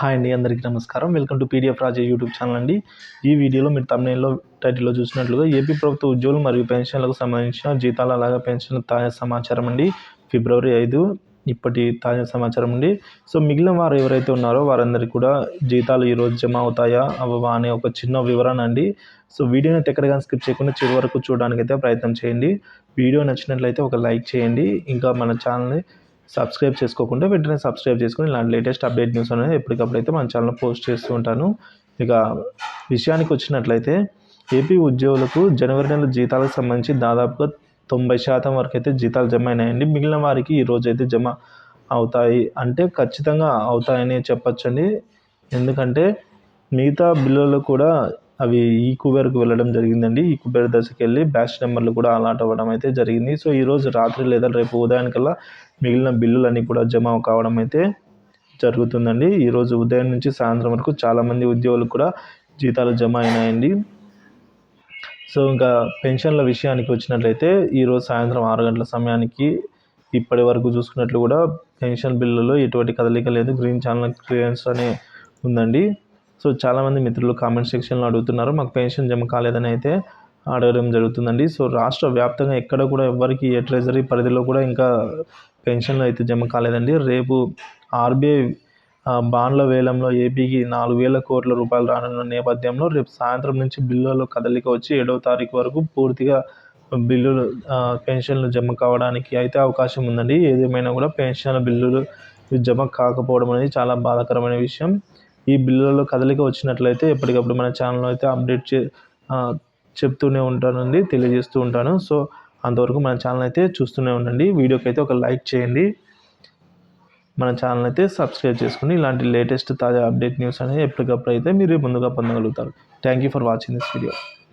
Hi అండి అందరికీ నమస్కారం. Welcome to PDF Raja YouTube channel అండి. ఈ వీడియోలో మీరు తమిళలో టైటిల్లో చూసినట్లుగా ఏపీ ప్రభుత్వ ఉద్యోగులు మరియు పెన్షన్లకు సంబంధించిన జీతాలు అలాగే పెన్షన్ తాజా సమాచారం అండి. ఫిబ్రవరి ఐదు ఇప్పటి తాజా సమాచారం అండి. సో మిగిలిన వారు ఎవరైతే ఉన్నారో వారందరికీ కూడా జీతాలు ఈరోజు జమ అవుతాయా అవ్వవా అనే ఒక చిన్న వివరణ అండి. సో వీడియోని అయితే ఎక్కడ కానీ స్కిప్ చేయకుండా చివరి వరకు చూడడానికి అయితే ప్రయత్నం చేయండి. వీడియో నచ్చినట్లయితే ఒక లైక్ చేయండి. ఇంకా మన ఛానల్ని సబ్స్క్రైబ్ చేసుకోకుండా వెంటనే సబ్స్క్రైబ్ చేసుకుని ఇలాంటి లేటెస్ట్ అప్డేట్ న్యూస్ అనేది ఎప్పటికప్పుడైతే మన ఛానల్ పోస్ట్ చేస్తూ ఉంటాను. ఇక విషయానికి వచ్చినట్లయితే ఏపీ ఉద్యోగులకు జనవరి నెల జీతాలకు సంబంధించి దాదాపుగా తొంభై శాతం వరకు అయితే జీతాలు జమ అయినాయండి. మిగిలిన వారికి ఈరోజు అయితే జమ అవుతాయి అంటే ఖచ్చితంగా అవుతాయని చెప్పచ్చండి. ఎందుకంటే మిగతా బిల్లులు కూడా అవి ఈ కుబేర్కు వెళ్ళడం జరిగిందండి. ఈ కుబేర్ దశకి వెళ్ళి బ్యాచ్ నెంబర్లు కూడా అలాట్ అవ్వడం అయితే జరిగింది. సో ఈరోజు రాత్రి లేదా రేపు ఉదయానికల్లా మిగిలిన బిల్లులన్నీ కూడా జమ కావడం అయితే జరుగుతుందండి. ఈరోజు ఉదయం నుంచి సాయంత్రం వరకు చాలామంది ఉద్యోగులు కూడా జీతాలు జమ అయినాయండి. సో ఇంకా పెన్షన్ల విషయానికి వచ్చినట్లయితే ఈరోజు సాయంత్రం ఆరు గంటల సమయానికి ఇప్పటి వరకు చూసుకున్నట్లు కూడా పెన్షన్ బిల్లులో ఎటువంటి కదలిక లేదు. గ్రీన్ ఛానల్ క్లియరెన్స్ అనే ఉందండి. సో చాలామంది మిత్రులు కామెంట్ సెక్షన్లో అడుగుతున్నారు మాకు పెన్షన్ జమ కాలేదని అయితే అడగడం జరుగుతుందండి. సో రాష్ట్ర వ్యాప్తంగా ఎక్కడ కూడా ఎవరికి ఏ ట్రెజరీ పరిధిలో కూడా ఇంకా పెన్షన్లు అయితే జమ కాలేదండి. రేపు ఆర్బీఐ బాండ్ల వేలంలో ఏపీకి నాలుగు వేల కోట్ల రూపాయలు రానున్న నేపథ్యంలో రేపు సాయంత్రం నుంచి బిల్లులో కదలిక వచ్చి ఏడవ తారీఖు వరకు పూర్తిగా బిల్లులు పెన్షన్లు జమ కావడానికి అయితే అవకాశం ఉందండి. ఏదేమైనా కూడా పెన్షన్ల బిల్లులు జమ కాకపోవడం అనేది చాలా బాధాకరమైన విషయం. ఈ బిల్లులలో కదలిక వచ్చినట్లయితే ఎప్పటికప్పుడు మన ఛానల్లో అయితే అప్డేట్ చే చెప్తూనే ఉంటానండి తెలియజేస్తూ ఉంటాను. సో అంతవరకు మన ఛానల్ అయితే చూస్తూనే ఉండండి. వీడియోకి అయితే ఒక లైక్ చేయండి. మన ఛానల్ అయితే సబ్స్క్రైబ్ చేసుకుని ఇలాంటి లేటెస్ట్ తాజా అప్డేట్ న్యూస్ అనేది ఎప్పటికప్పుడు అయితే మీరు ముందుగా పొందగలుగుతారు. Thank you for watching this video